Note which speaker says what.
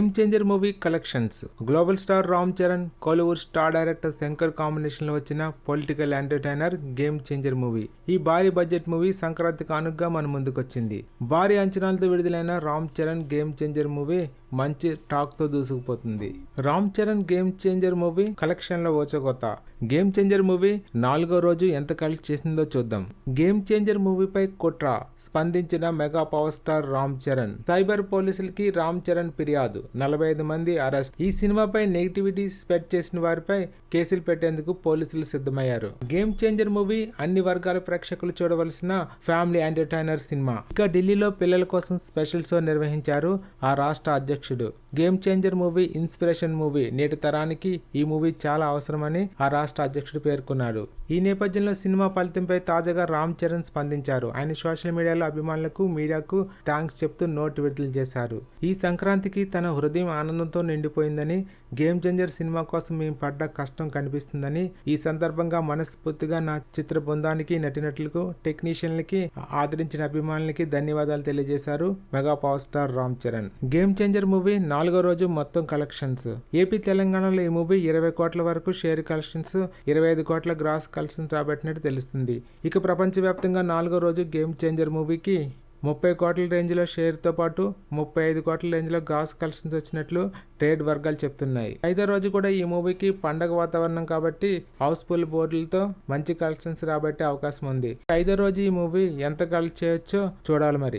Speaker 1: Game changer movie collections global star Ram Charan Kollywood star director Shankar కాంబినేషన్లో వచ్చిన political entertainer game changer movie ఈ భారీ budget movie Sankranti కానుకగా మన ముందుకొచ్చింది. భారీ అంచనాలతో విడుదలైన Ram Charan game changer movie మంచి టాక్తో దూసుకుపోతుంది. Ram Charan game changer movie కలెక్షన్లో ఓచకొత గేమ్ చేంజర్ మూవీ నాలుగో రోజు ఎంత కలెక్ట్ చేసిందో చూద్దాం. గేమ్ చేంజర్ మూవీపై కుట్ర స్పందించిన mega power star Ram Charan. Cyber పోలీసులకి రామ్ చరణ్ ఫిర్యాదు. నలభై ఐదు మంది అరెస్ట్. ఈ సినిమాపై నెగిటివిటీ స్ప్రెడ్ చేసిన వారిపై కేసులు పెట్టేందుకు పోలీసులు సిద్ధమయ్యారు. గేమ్ చేంజర్ మూవీ అన్ని వర్గాల ప్రేక్షకులు చూడవలసిన ఫ్యామిలీ ఎంటర్టైనర్ సినిమా. ఇక ఢిల్లీలో పిల్లల కోసం స్పెషల్ షో నిర్వహించారు ఆ రాష్ట్ర అధ్యక్షుడు. Game changer movie inspiration movie నేటి తరానికి ఈ మూవీ చాలా అవసరమని ఆ రాష్ట్ర అధ్యక్షుడు పేర్కొన్నాడు. ఈ నేపథ్యంలో సినిమా ఫలితంపై తాజాగా రామ్ చరణ్ స్పందించారు. ఆయన సోషల్ మీడియాలో అభిమానులకు మీడియాకు థ్యాంక్స్ చెప్తూ నోట్ విడుదల చేశారు. ఈ సంక్రాంతికి తన హృదయం ఆనందంతో నిండిపోయిందని గేమ్ చేంజర్ సినిమా కోసం మేము పడ్డ కష్టం కనిపిస్తుందని ఈ సందర్భంగా మనస్ఫూర్తిగా నా చిత్ర బృందానికి నటినట్లకు టెక్నీషియన్లకి ఆదరించిన అభిమానులకి ధన్యవాదాలు తెలియజేశారు mega power star Ram Charan. Game changer movie నాలుగో రోజు మొత్తం కలెక్షన్స్. ఏపీ తెలంగాణలో ఈ మూవీ ఇరవై కోట్ల వరకు షేర్ కలెక్షన్స్ ఇరవై ఐదు కోట్ల గ్రాస్ కలెక్షన్స్ రాబట్టినట్టు తెలుస్తుంది. ఇక ప్రపంచవ్యాప్తంగా నాలుగో రోజు గేమ్ చేంజర్ మూవీకి ముప్పై కోట్ల రేంజ్లో షేర్తో పాటు ముప్పై ఐదు కోట్ల రేంజ్లో గాస్ కలెక్షన్స్ వచ్చినట్లు ట్రేడ్ వర్గాలు చెప్తున్నాయి. ఐదో రోజు కూడా ఈ మూవీకి పండగ వాతావరణం కాబట్టి హౌస్ఫుల్ బోర్డులతో మంచి కలెక్షన్స్ రాబట్టే అవకాశం ఉంది. ఐదో రోజు ఈ మూవీ ఎంత కలెక్ట్ చేయొచ్చో చూడాలి మరి.